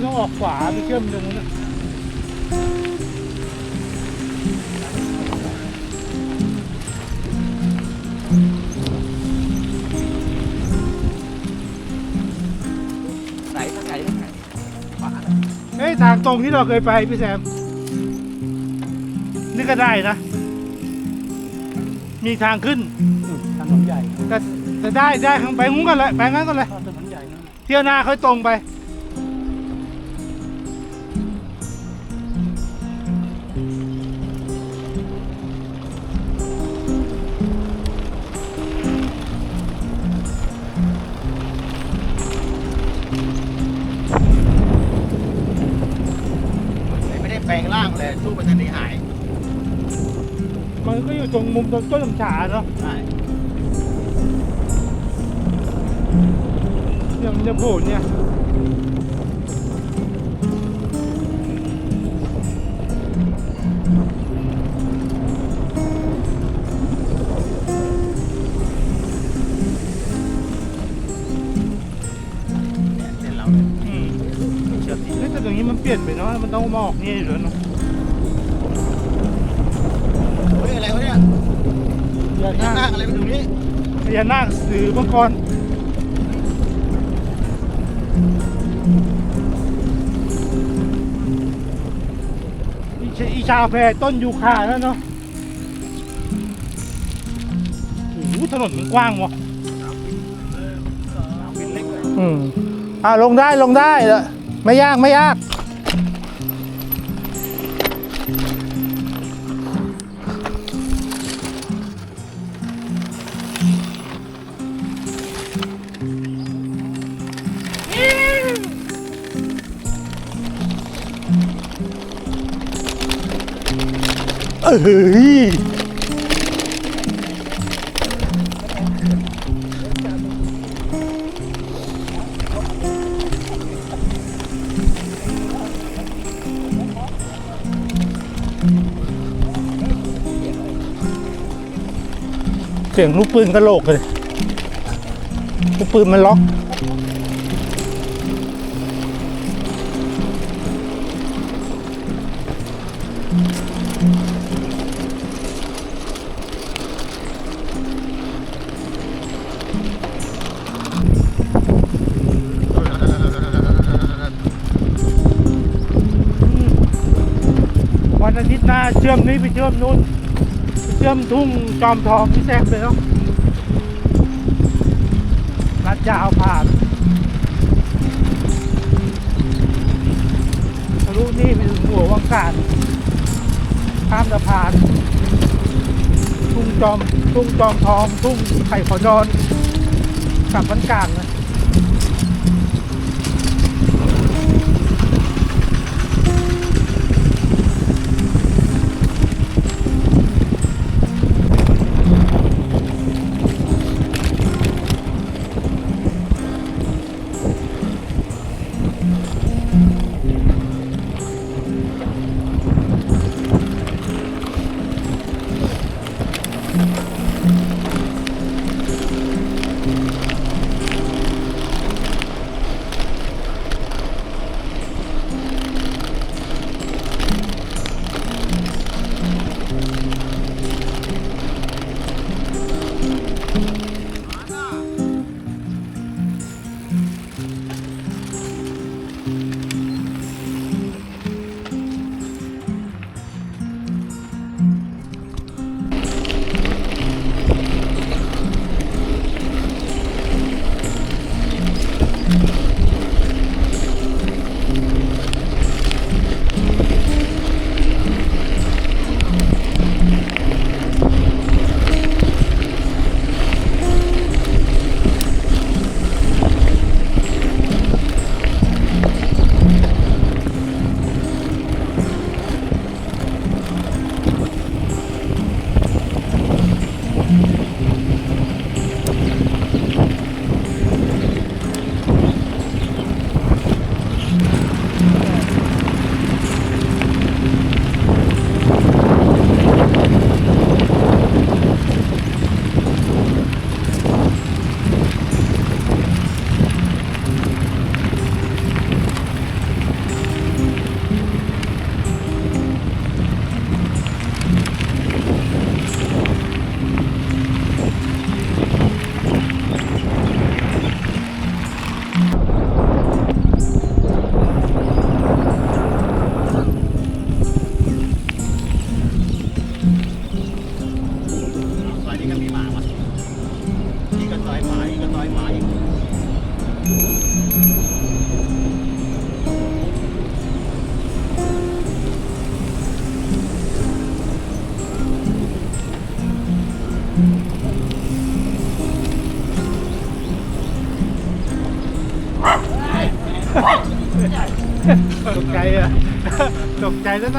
เราต้องออกขวาไปเชื่อมตรงนู้นนะไหนทางไหนทางไหนขวาน่ะเฮ้ยทางตรงที่เราเคยไปพี่แซม นี่ก็ได้นะ มีทางขึ้นถนนใหญ่แต่แต่ได้ได้ข้างไปงู้นกันเลยไปงั้นกันเลยก็ถนนใหญ่นะ เที่ยวหน้าค่อยตรงไป ปลงร่างเลยสู้มันจะหนีหายมันก็อยู่ตรงมุมตรงต้นลำฉาเนาะใช่เนี่ยมันจะโผล่เนี่ยเนี่ยเส้นเราเนี่ยอืมเชือกนี้เฮ้ยแต่ตรงนี้มันเปลี่ยนไปเนาะมันต้องมาออกนี่อยู่แล้วเนาะ คอะไรมาถึงนี้พญานาคสื่อมังกรอีชอีชาแพรต้นยูคาแล้วเนาะโอ้โหถนนมันกว้างว่ะเป็นเล็กเลยอืมอ่าลงได้ลงได้ละไม่ยากไม่ยาก เอ้ยเสียงลูกปืนกระโหลกเลยลูกปืนมันล็อก หน้าเชื่อมนี้ไปเชื่อมนู้นเชื่อมทุ่งจอมทองที่แซมเลยเนาะลัดยาวผ่านทะลุนี่ไปถึงหัววังกาดข้ามสะพาน ทุ่งจอมทุ่งจอมทองทุ่งไข่ขอดอนกลับวันกลางนะ ต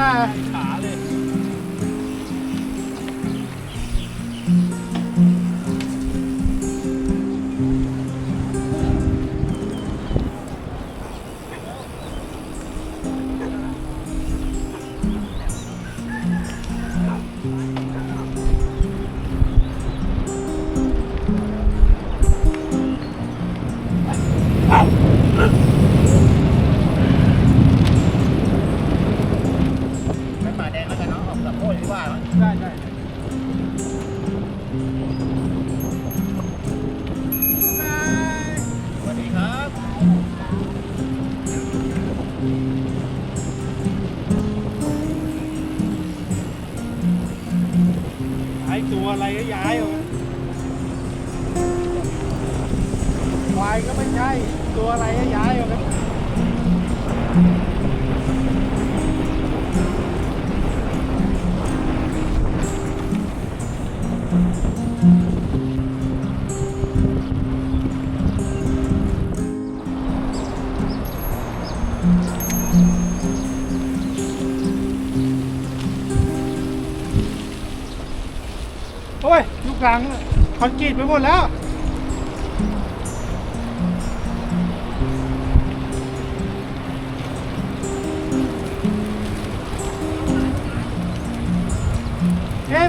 วายก็ไม่ใช่ ตัวอะไรย้ายออกกันโอ้ยลูกหลังคอนกรีตไปหมดแล้ว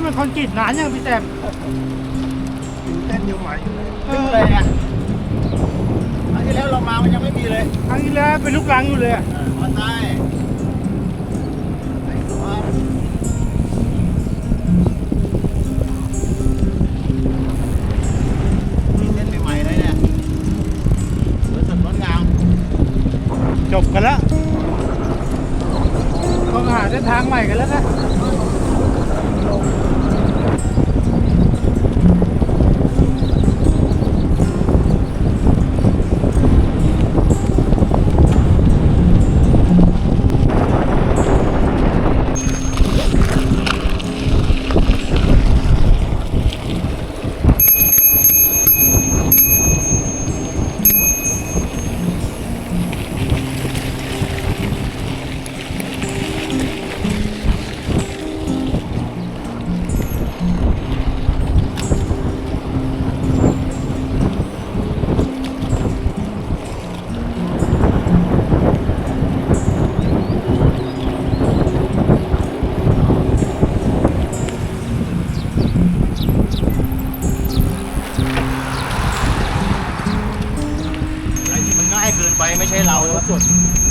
มันคอนกรีตหนานยังพี่แต้มเต้นอยู่ใหม่เอขึ้นอเลยอะครั้งที่แล้วเรามามันยังไม่มีเลยครั้งที่แล้วเป็นลูกหลังอยู่เลยอะมาใต้ไอ้ตัวมีเส้นใหม่ๆเลยเนี่ยรู้สึกงดงามจบกันแล้วต้องหาเส้นทางใหม่กันแล้วนะ ไป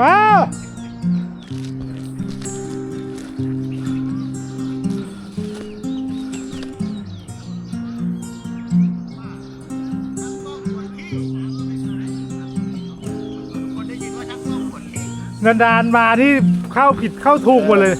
มานาดานมาที่เข้าผิดเข้าถูกหมดเลย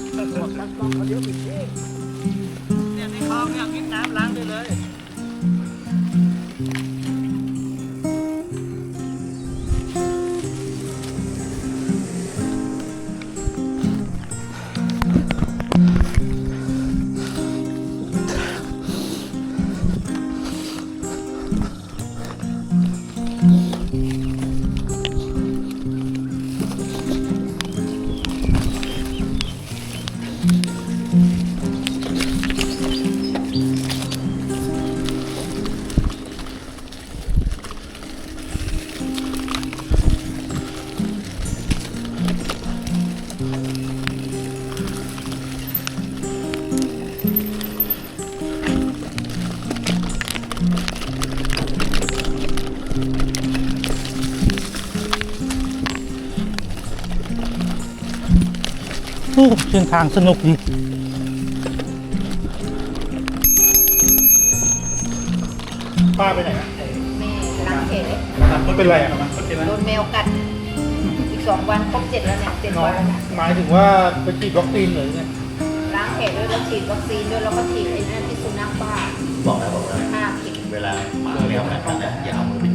เส้นทางสนุกดีป้าไปไหนอะแม่ล้างแผลมันเป็นไรอะโดนแมวกัด อีกสองวันครบเจ็ดแล้วเนี่ยเจ็ดวันแล้วนะหมายถึงว่าไปฉีดวัคซีนหรือไงล้างแผลด้วยแล้วฉีดวัคซีนด้วยแล้วก็ฉีดไอ้นั่นที่สุนัขบ้าบอกแล้วบอกแล้วห้าเข็มเวลาหมาเลี้ยงแบบนั้นนะอย่าเอามือไปจับ